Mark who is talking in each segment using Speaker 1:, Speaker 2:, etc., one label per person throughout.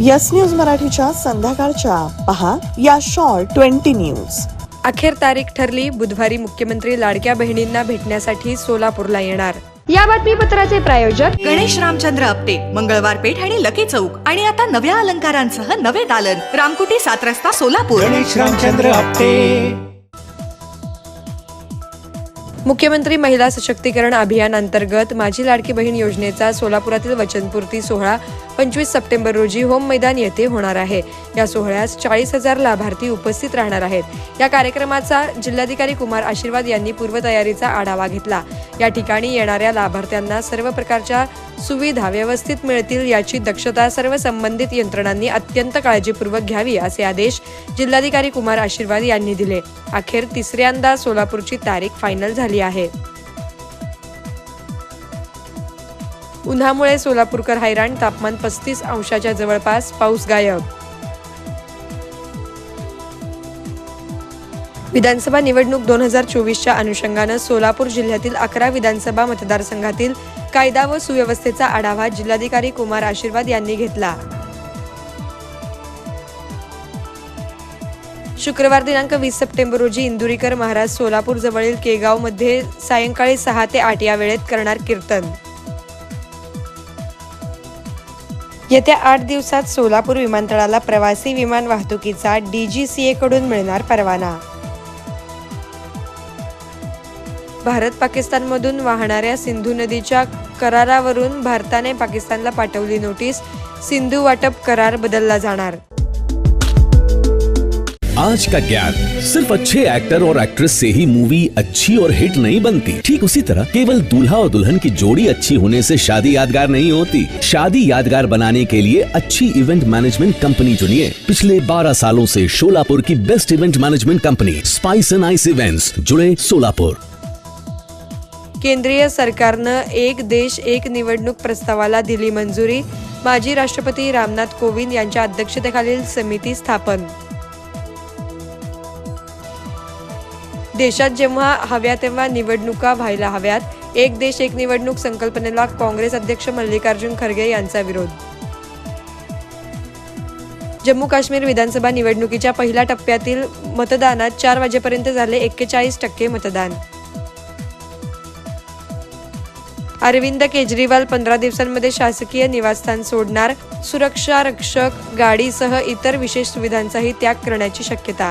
Speaker 1: Yes news मराठीच्या संध्याकाळच्या. पहा या शॉर्ट ट्वेंटी न्यूज.
Speaker 2: अखेर तारीख ठरली बुधवारी मुख्यमंत्री लाडक्या बहिणींना भेटण्यासाठी सोलापूरला येणार.
Speaker 3: या बातमीपत्राचे प्रायोजक
Speaker 4: गणेश रामचंद्र आपटे मंगळवार पेठ आणि लकी चौक. आणि आता नव्या अलंकारांसह नवे दालन. रामकुटी सात रस्ता सोलापूर.
Speaker 5: गणेश रामचंद्र आपटे.
Speaker 2: मुख्यमंत्री महिला सशक्तीकरण अभियान अंतर्गत माझी लाडकी बहीण योजनेचा सोलापुरातील वचनपूर्ती सोहळा पंचवीस सप्टेंबर रोजी होम मैदान येथे होणार आहे. या सोहळ्यास चाळीस हजार लाभार्थी उपस्थित राहणार आहेत. या कार्यक्रमाचा जिल्हाधिकारी कुमार आशीर्वाद यांनी पूर्वतयारीचा आढावा घेतला. या ठिकाणी येणाऱ्या लाभार्थ्यांना सर्व प्रकारच्या सुविधा व्यवस्थित मिळतील याची दक्षता सर्व संबंधित यंत्रणांनी अत्यंत काळजीपूर्वक घ्यावी असे आदेश जिल्हाधिकारी कुमार आशीर्वाद यांनी दिले. अखेर तिसऱ्यांदा सोलापूरची तारीख फायनल झाली आहे. उन्हामुळे सोलापूरकर हैराण तापमान पस्तीस अंशाच्या जवळपास पाऊस गायब. विधानसभा निवडणूक दोन हजार चोवीसच्या अनुषंगानं सोलापूर जिल्ह्यातील अकरा विधानसभा मतदारसंघातील कायदा व सुव्यवस्थेचा आढावा जिल्हाधिकारी कुमार आशीर्वाद यांनी घेतला. शुक्रवार दिनांक वीस सप्टेंबर रोजी इंदुरीकर महाराज सोलापूर जवळील केगावमध्ये सायंकाळी सहा ते आठ या वेळेत करणार कीर्तन. येत्या आठ दिवसात सोलापूर विमानतळाला प्रवासी विमान वाहतुकीचा डीजीसीए कडून मिळणार परवाना. भारत पाकिस्तान पाकिस्तानमधून वाहणाऱ्या सिंधू नदीच्या करारावरून भारताने पाकिस्तानला पाठवली नोटीस. सिंधू वाटप करार बदलला जाणार.
Speaker 6: आज का ज्ञान? सिर्फ़ अच्छे एक्टर और एक्ट्रेस से ही मूवी अच्छी और हिट नहीं बनती। ठीक उसी तरह केवल दूल्हा और दुल्हन की जोड़ी अच्छी होने से शादी यादगार नहीं होती। शादी यादगार बनाने के लिए अच्छी इवेंट मैनेजमेंट कंपनी चुनिए। पिछले 12 सालों से शोलापुर की best event management company spice and ice events जुड़े सोलापुर
Speaker 2: केंद्रीय सरकारनं एक देश एक निवडणूक प्रस्तावाला दिली मंजुरी माजी राष्ट्रपती रामनाथ कोविंद यांच्या अध्यक्षतेखालील समिती स्थापन. देशात जेव्हा हव्या तेव्हा निवडणुका व्हायला हव्यात एक देश एक निवडणूक संकल्पनेला काँग्रेस अध्यक्ष मल्लिकार्जुन खरगे यांचा विरोध. जम्मू काश्मीर विधानसभा निवडणुकीच्या पहिल्या टप्प्यातील मतदानात चार वाजेपर्यंत झाले एक्केचाळीस टक्के मतदान. अरविंद केजरीवाल पंधरा दिवसांमध्ये शासकीय निवासस्थान सोडणार. सुरक्षा रक्षक गाडीसह इतर विशेष सुविधांचाही त्याग करण्याची शक्यता.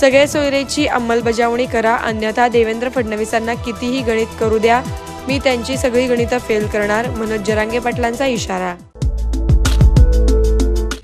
Speaker 2: सगळ्या सोयरेची अंमलबजावणी करा. अन्यथा देवेंद्र फडणवीसांना कितीही गणित करू द्या. मी त्यांची सगळी गणितं फेल करणार. मनोज जरांगे पाटलांचा इशारा.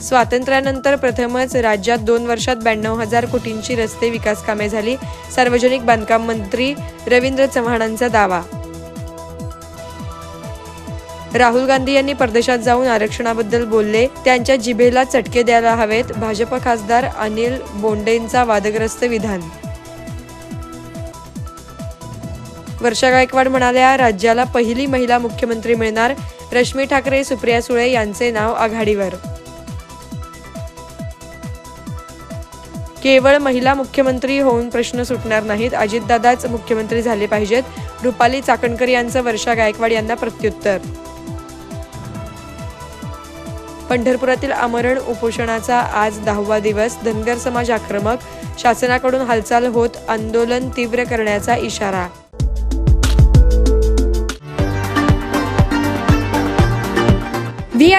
Speaker 2: स्वातंत्र्यानंतर प्रथमच राज्यात दोन वर्षात ब्याण्णव हजार कोटींची रस्ते विकास कामे झाली. सार्वजनिक बांधकाम मंत्री रवींद्र चव्हाणांचा दावा. राहुल गांधी यांनी परदेशात जाऊन आरक्षणाबद्दल बोलले. त्यांच्या जिभेला चटके द्यायला हवेत भाजप खासदार अनिल बोंडेंचा वादग्रस्त विधान. वर्षा गायकवाड म्हणाल्या राज्याला पहिली महिला मुख्यमंत्री मिळणार रश्मी ठाकरे सुप्रिया सुळे यांचे नाव आघाडीवर. केवळ महिला मुख्यमंत्री होऊन प्रश्न सुटणार नाहीत. अजितदादाच मुख्यमंत्री झाले पाहिजेत. रुपाली चाकणकर यांचं वर्षा गायकवाड यांना प्रत्युत्तर. पंढरपुरातील आमरण उपोषणाचा आज दहावा दिवस. धनगर समाज आक्रमक. शासनाकडून हालचाल होत. आंदोलन तीव्र करण्याचा इशारा.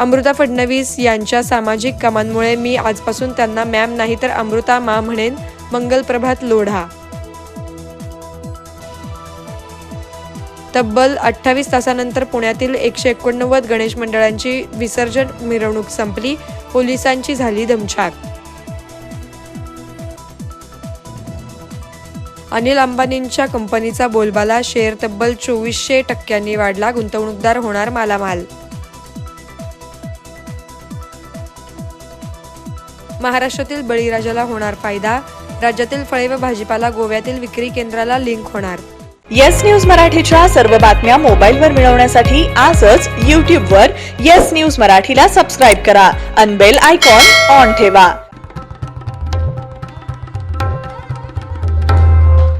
Speaker 2: अमृता फडणवीस यांच्या सामाजिक कामांमुळे मी आजपासून त्यांना मॅम नाही तर अमृता मा म्हणेन मंगलप्रभात लोढा. तब्बल अठ्ठावीस तासानंतर पुण्यातील एकशे एकोणनव्वद गणेश मंडळांची विसर्जन मिरवणूक संपली पोलिसांची झाली दमछाक. अनिल अंबानींच्या कंपनीचा बोलबाला शेअर तब्बल चोवीसशे टक्क्यांनी वाढला गुंतवणूकदार होणार मालामाल. महाराष्ट्रातील बळीराजाला होणार फायदा राज्यातील फळे व भाजीपाला गोव्यातील विक्री केंद्राला लिंक होणार.
Speaker 1: येस न्यूज मराठीच्या सर्व बातम्या मोबाईलवर मिळवण्यासाठी आजच यूट्यूबवर येस न्यूज मराठीला सबस्क्राईब करा अनबेल आयकॉन ऑन ठेवा.